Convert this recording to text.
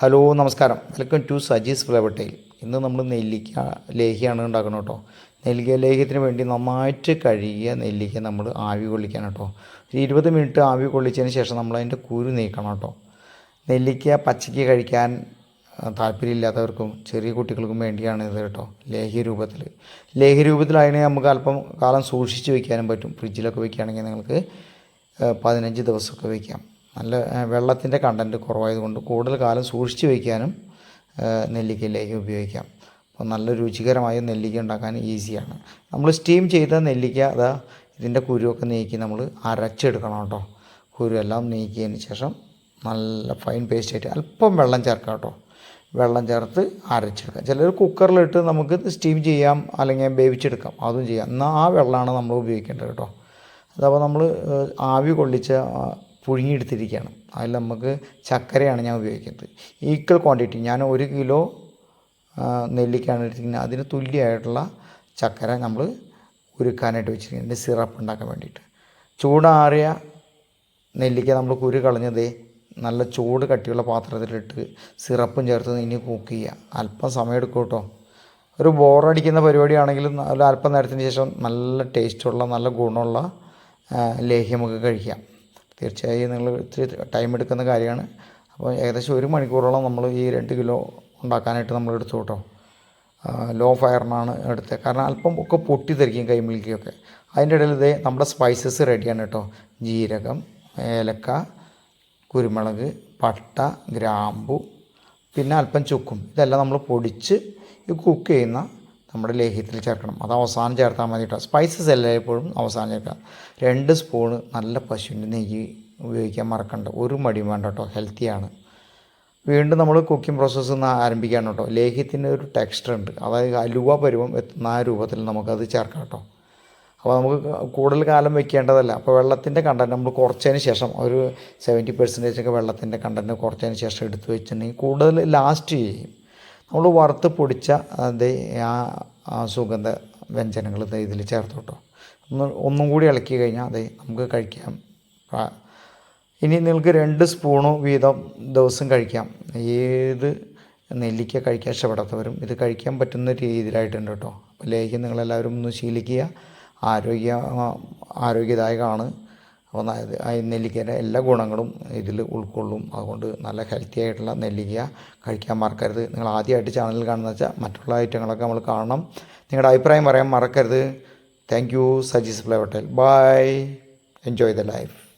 Hello നമസ്കാരം. Welcome to Sajees flavour tile ഇന്ന് നമ്മൾ നെല്ലിക്ക ലേഹിയാണ് ഉണ്ടാക്കുന്നത് കേട്ടോ. നെല്ലിക്ക ലേഹ്യത്തിന് വേണ്ടി നന്നായിട്ട് കഴുകിയ നെല്ലിക്ക നമ്മൾ ആവി കൊള്ളിക്കണം കേട്ടോ. ഒരു ഇരുപത് മിനിറ്റ് ആവി കൊള്ളിച്ചതിന് ശേഷം നമ്മൾ അതിന്റെ കുരു നീക്കണം കേട്ടോ. നെല്ലിക്ക പച്ചയ്ക്ക് കഴിക്കാൻ താല്പര്യമില്ലാത്തവർക്കും ചെറിയ കുട്ടികൾക്കും വേണ്ടിയാണ് ഇത് കേട്ടോ ലേഹ്യ രൂപത്തിൽ. ലേഹ്യ രൂപത്തിൽ അതിനെ നമുക്ക് അല്പം കാലം സൂക്ഷിച്ച് വയ്ക്കാനും പറ്റും. ഫ്രിഡ്ജിലൊക്കെ വയ്ക്കുകയാണെങ്കിൽ നിങ്ങൾക്ക് പതിനഞ്ച് ദിവസമൊക്കെ വയ്ക്കാം. നല്ല വെള്ളത്തിന്റെ കണ്ടന്റ് കുറവായതുകൊണ്ട് കൂടുതൽ കാലം സൂക്ഷിച്ച് വയ്ക്കാനും നെല്ലിക്ക ഉപയോഗിക്കാം. അപ്പോൾ നല്ല രുചികരമായ നെല്ലിക്ക ഉണ്ടാക്കാൻ ഈസിയാണ്. നമ്മൾ സ്റ്റീം ചെയ്ത നെല്ലിക്ക അതാ ഇതിന്റെ കുരുവൊക്കെ നീക്കി നമ്മൾ അരച്ചെടുക്കണം കേട്ടോ. കുരുവെല്ലാം നീക്കിയതിന് ശേഷം നല്ല ഫൈൻ പേസ്റ്റ് ആയിട്ട് അല്പം വെള്ളം ചേർക്കാം കേട്ടോ. വെള്ളം ചേർത്ത് അരച്ചെടുക്കാം. ചിലർ കുക്കറിലിട്ട് നമുക്ക് സ്റ്റീം ചെയ്യാം അല്ലെങ്കിൽ വേവിച്ചെടുക്കാം. അതും ചെയ്യാം. എന്നാൽ ആ വെള്ളമാണ് നമ്മൾ ഉപയോഗിക്കേണ്ടത് കേട്ടോ. അതപ്പോൾ നമ്മൾ ആവി കൊള്ളിച്ച പുഴുങ്ങിയെടുത്തിരിക്കുകയാണ്. അതിൽ നമുക്ക് ചക്കരയാണ് ഞാൻ ഉപയോഗിക്കുന്നത്. ഈക്വൽ ക്വാണ്ടിറ്റി ഞാൻ ഒരു കിലോ നെല്ലിക്കാണ് എടുത്തിരിക്കുന്നത്. അതിന് തുല്യമായിട്ടുള്ള ചക്കര നമ്മൾ ഉരുക്കാനായിട്ട് വെച്ചിരിക്കുന്നത് സിറപ്പ് ഉണ്ടാക്കാൻ വേണ്ടിയിട്ട്. ചൂടാറിയ നെല്ലിക്ക നമ്മൾ കുരു കളഞ്ഞതേ നല്ല ചൂട് കട്ടിയുള്ള പാത്രത്തിലിട്ട് സിറപ്പും ചേർത്ത് ഇനി കുക്ക് ചെയ്യുക. അല്പം സമയം എടുക്കും കേട്ടോ. ഒരു ബോറടിക്കുന്ന പരിപാടിയാണെങ്കിലും അല്പം നേരത്തിന് ശേഷം നല്ല ടേസ്റ്റുള്ള നല്ല ഗുണമുള്ള ലേഹ്യമൊക്കെ കഴിക്കാം. തീർച്ചയായും നിങ്ങൾ ഇത്തിരി ടൈം എടുക്കുന്ന കാര്യമാണ്. അപ്പോൾ ഏകദേശം ഒരു മണിക്കൂറോളം നമ്മൾ ഈ രണ്ട് കിലോ ഉണ്ടാക്കാനായിട്ട് നമ്മൾ എടുത്തു കേട്ടോ. ലോ ഫയറിനാണ് എടുത്തത്. കാരണം അല്പം ഒക്കെ പൊട്ടിത്തെറിക്കും കൈമിൽക്കൊക്കെ അതിന്റെ ഇടയിൽ ഇതേ നമ്മുടെ സ്പൈസസ് റെഡിയാണ് കേട്ടോ. ജീരകം ഏലക്ക കുരുമുളക് പട്ട ഗ്രാമ്പു പിന്നെ അല്പം ചുക്കും. ഇതെല്ലാം നമ്മൾ പൊടിച്ച് ഈ കുക്ക് ചെയ്യുന്ന നമ്മുടെ ലേഹ്യത്തിൽ ചേർക്കണം. അത് അവസാനം ചേർത്താൽ മതി കേട്ടോ സ്പൈസസ് എല്ലായ്പ്പോഴും അവസാനം ചേർക്കാം. രണ്ട് സ്പൂണ് നല്ല പശുവിന്റെ നെയ്യ് ഉപയോഗിക്കാൻ മറക്കണ്ട. ഒരു മടിയും വേണ്ട കേട്ടോ ഹെൽത്തിയാണ് വീണ്ടും നമ്മൾ കുക്കിംഗ് പ്രോസസ്സ് ഒന്ന് ആരംഭിക്കുകയാണ് കേട്ടോ ലേഹ്യത്തിന്റെ ഒരു ടെക്സ്ചർ ഉണ്ട്. അതായത് അലുവ പരുവം എത്തുന്ന ആ രൂപത്തിൽ നമുക്കത് ചേർക്കാം കേട്ടോ അപ്പോൾ നമുക്ക് കൂടുതൽ കാലം വെക്കേണ്ടതല്ല. അപ്പോൾ വെള്ളത്തിന്റെ കണ്ടന്റ് നമ്മൾ കുറച്ചതിന് ശേഷം ഒരു സെവന്റി പെർസെന്റേജ് ഒക്കെ വെള്ളത്തിന്റെ കണ്ടന്റ് കുറച്ചതിന് ശേഷം എടുത്ത് വെച്ചിട്ടുണ്ടെങ്കിൽ കൂടുതൽ ലാസ്റ്റ് ചെയ്യും. നമ്മൾ വറുത്ത് പൊടിച്ച ആ സുഗന്ധ വ്യഞ്ജനങ്ങൾ ഇതിൽ ചേർത്ത് കേട്ടോ ഒന്ന് ഒന്നും കൂടി ഇളക്കി കഴിഞ്ഞാൽ അതെ നമുക്ക് കഴിക്കാം. ഇനി നിങ്ങൾക്ക് രണ്ട് സ്പൂണ് വീതം ദിവസം കഴിക്കാം. ഏത് നെല്ലിക്ക കഴിക്കാൻ ഇഷ്ടപ്പെടാത്തവരും ഇത് കഴിക്കാൻ പറ്റുന്ന രീതിയിലായിട്ടുണ്ട് കേട്ടോ. അപ്പോൾ ലേഹ്യം നിങ്ങളെല്ലാവരും ഒന്ന് ശീലിക്കുക. ആരോഗ്യ ആരോഗ്യദായകമാണ്. അപ്പോൾ ആ നെല്ലിക്കയുടെ എല്ലാ ഗുണങ്ങളും ഇതിൽ ഉൾക്കൊള്ളും. അതുകൊണ്ട് നല്ല ഹെൽത്തി ആയിട്ടുള്ള നെല്ലിക്ക കഴിക്കാൻ മറക്കരുത്. നിങ്ങൾ ആദ്യമായിട്ട് ചാനൽ കാണുന്ന വെച്ചാൽ മറ്റുള്ള ഐറ്റങ്ങളൊക്കെ നമ്മൾ കാണണം. നിങ്ങളുടെ അഭിപ്രായം പറയാൻ മറക്കരുത്. Thank you Sajees hotel. Bye enjoy the life